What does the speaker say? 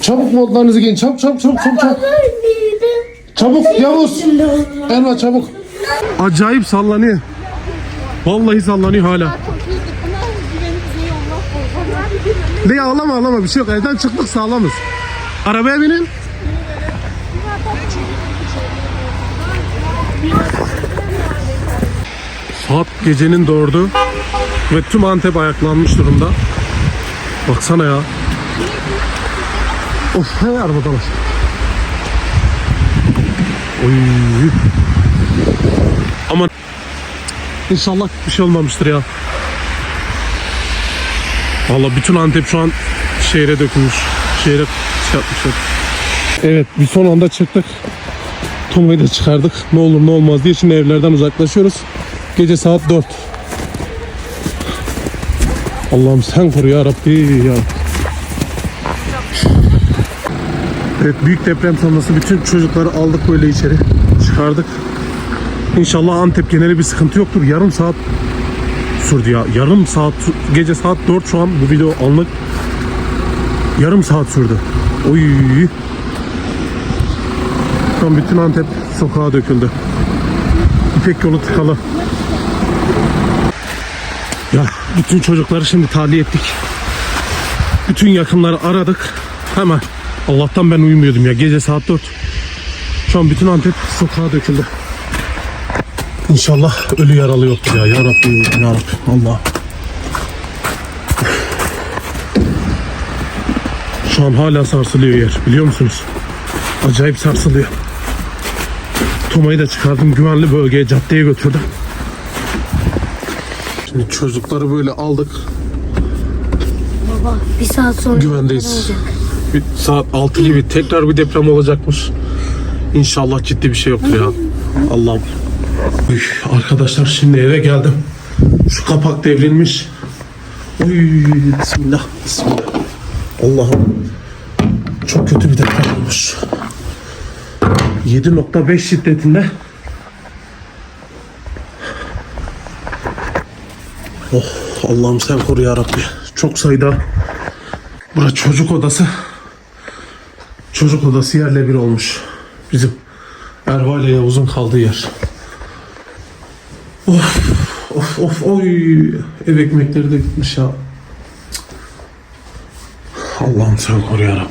Çabuk montlarınızı giyin. Çabuk çabuk çabuk çabuk. Çabuk, çabuk Yavuz. Elma çabuk. Acayip sallanıyor. Vallahi sallanıyor hala. Ne ağlama ağlama bir şey yok. Evden çıktık sağlamız. Arabaya binin. Saat gecenin dördü ve tüm Antep ayaklanmış durumda. Baksana ya. Of hey arabadalar. Oy. Aman İnşallah bir şey olmamıştır ya. Valla bütün Antep şu an şehre dökülmüş. Şehre şey yapmışlar. Evet bir son anda çıktık. Tomayı da çıkardık. Ne olur ne olmaz diye şimdi evlerden uzaklaşıyoruz. Gece saat 4. Allah'ım sen koru ya Rabbi ya. Evet büyük deprem sonrası bütün çocukları aldık böyle içeri. Çıkardık. İnşallah Antep geneli bir sıkıntı yoktur. Yarım saat sürdü ya. Yarım saat gece saat 4 şu an bu video anlık. Yarım saat sürdü. Oy. An bütün Antep sokağa döküldü. İpek yolu tıkalı. Ya bütün çocukları şimdi tahliye ettik. Bütün yakınları aradık. Hemen. Allah'tan ben uyumuyordum ya. Gece saat 4. Şu an bütün Antep sokağa döküldü. İnşallah ölü yaralı yoktur ya. Ya Rabbi, ya Rabbi. Allah. Şu an hala sarsılıyor yer. Biliyor musunuz? Acayip sarsılıyor. Toma'yı da çıkardım. Güvenli bölgeye, caddeye götürdüm. Şimdi çocukları böyle aldık. Baba bir saat sonra Güvendeyiz. olacak? Bir saat 6 gibi tekrar bir deprem olacakmış. İnşallah ciddi bir şey yoktur ya. Allah'ım. Üy, arkadaşlar şimdi eve geldim. Şu kapak devrilmiş. Uy, bismillah, bismillah. Allah'ım. Çok kötü bir deprem olmuş. 7.5 şiddetinde. Oh Allah'ım sen koru ya Rabbi. Çok sayıda. Burası çocuk odası. Çocuk odası yerle bir olmuş. Bizim Erva ile Yavuz'un kaldığı yer. Of of of oy ev ekmekleri de gitmiş ya. Allah'ım sen koru ya.